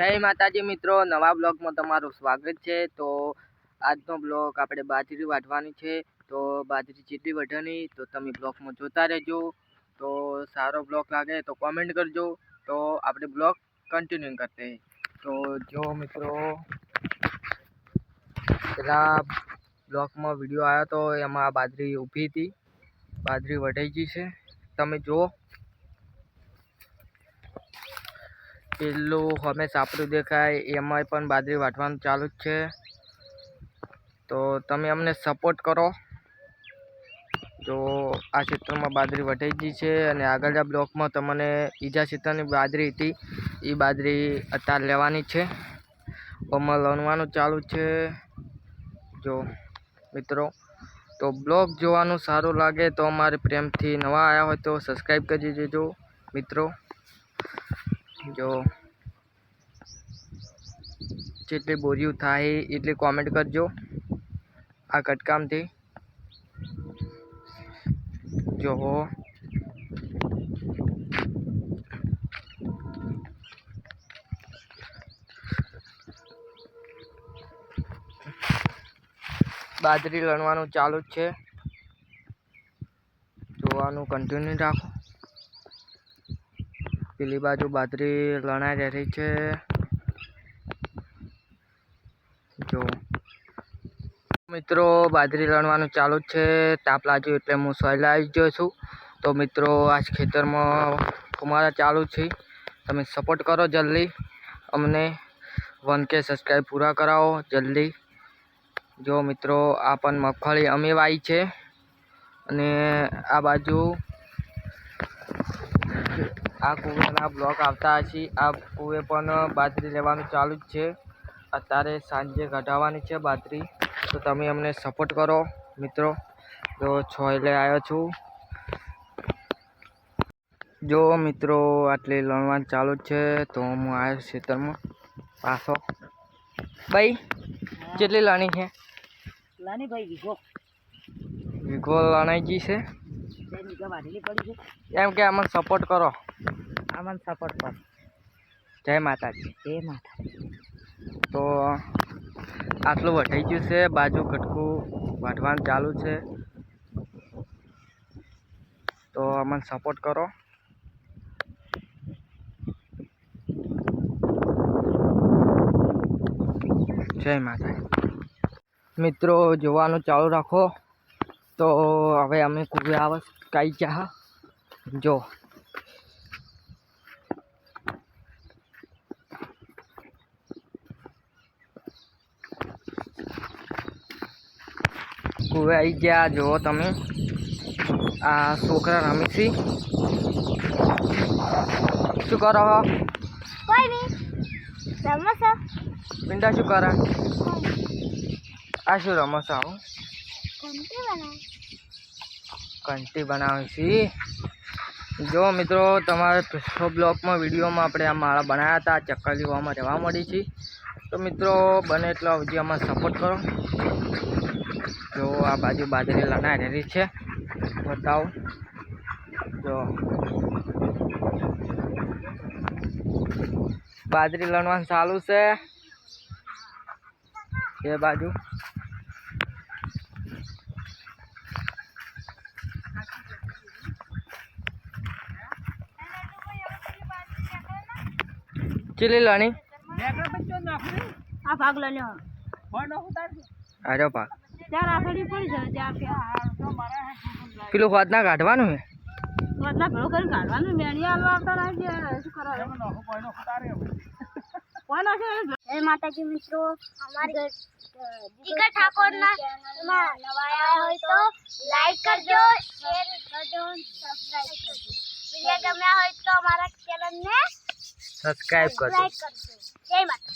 જય માતાજી મિત્રો, નવા બ્લોગમાં તમારું સ્વાગત છે. તો આજનો બ્લોગ આપણે બાજરી વાઢવાની છે. તો બાજરી જેટલી વઢાની, તો તમે બ્લોગમાં જોતા રહેજો. તો સારો બ્લોગ લાગે તો કોમેન્ટ કરજો. તો આપણે બ્લોગ કન્ટિન્યુ કરતે. તો જો મિત્રો, પેલા બ્લોગમાં વીડિયો આવ્યો તો એમાં બાજરી ઊભી હતી. બાજરી વઢાઈ ગઈ છે. તમે જુઓ. પેલું હમે સાપરું દેખાય, એમાંય પણ બાજરી વાટવાનું ચાલુ જ છે. તો તમે અમને સપોર્ટ કરો. તો આ ક્ષેત્રમાં બાજરી વટાઈ ગઈ છે અને આગળના બ્લોકમાં તમને બીજા ક્ષેત્રની બાજરી હતી એ બાજરી અત્યારે લેવાની છે. આમાં લણવાનું ચાલુ છે. જો મિત્રો, તો બ્લોગ જોવાનું સારું લાગે તો અમારે પ્રેમથી નવા આવ્યા હોય તો સબસ્ક્રાઈબ કરી દેજો મિત્રો. જો. જેટલી બોરિયું થાય એટલી કોમેન્ટ કરજો. આ કટકામથી જો બાજરી લણવાનું ચાલુ જ છે. જોવાનું કન્ટિન્યુ રાખો. પેલી બાજુ બાજરી લણાઈ રહી છે. જો. મિત્રો બાજરી લણવાનું ચાલુ જ છે. તાપ લાગ્યો એટલે હું સોયલા આવી ગયો છું. તો મિત્રો, આજ ખેતરમાં કુમારા ચાલુ છે. તમે સપોર્ટ કરો જલ્દી. અમને વન કે સબસ્ક્રાઈબ પૂરા કરાવો જલ્દી. જો મિત્રો, આ પણ મગફળી અમે વાય છે. અને આ બાજુ આ કૂવેના બ્લોક આવતા હશે. આ કૂવે પણ બાજરી લેવાનું ચાલુ જ છે. અત્યારે સાંજે કઢાવવાની છે બાજરી. તો તમે અમને સપોર્ટ કરો મિત્રો. તો છોયલે આવ્યો છું. જો મિત્રો આટલી લણવાનું ચાલુ જ છે. તો હું આવ્યો ખેતરમાં પાછો. ભાઈ કેટલી લણી છે? લાની ભાઈ વીઘો. વીઘો લણાઈ ગઈ છે. એમ કે અમને સપોર્ટ કરો. આમાં સપોર્ટ પર જય માતાજી. જય માતા તો આટલું વટાઈ ગયું છે બાજુ કટકું વાઢવાનું ચાલુ છે. તો અમને સપોર્ટ કરો. જય માતા મિત્રો જોવાનું ચાલુ રાખો. તો હવે અમે કુવે આવે કઈ ચા જો. કુવે આવી ગયા જુઓ તમે. આ છોકરા રમીશી શું કરો છો? પિંડા શું કરે? આ શું રમો છો? આવું. કંટી બનાવ. બનાવે છે. જો મિત્રો તમારે સો બ્લોકમાં વિડીયોમાં આપણે આ માળા બનાવ્યા હતા ચક્કલીઓમાં રહેવા મળી છે. તો મિત્રો બને એટલો હજી આમાં સપોર્ટ કરો. જો આ બાજુ બાજરી લણાઈ રહેલી છે. બતાવો. જો. બાજરી લણવાનું ચાલુ છે. એ બાજુ. ચીલી લણી? આ ભાગ લઈ અરે પા. ત્યાં રાખેલી પડી છે ત્યાં પેલું હોદ ના કાઢવાનું હે? મતલબ ભેળું કરીને કાઢવાનું મેણી આલવા આવતા રાખજે શું કરો કોઈ નાખે એ માતાજી મિત્રો અમારી દીકા ઠાકોરના એમાં નવા આવ્યા હોય તો લાઈક કરજો શેર કરજો સબસ્ક્રાઇબ કરજો. વિડિયો ગમ્યા હોય તો અમારા ચેનલને સબસ્ક્રાઈબ કરજો. કરજો. જય માતા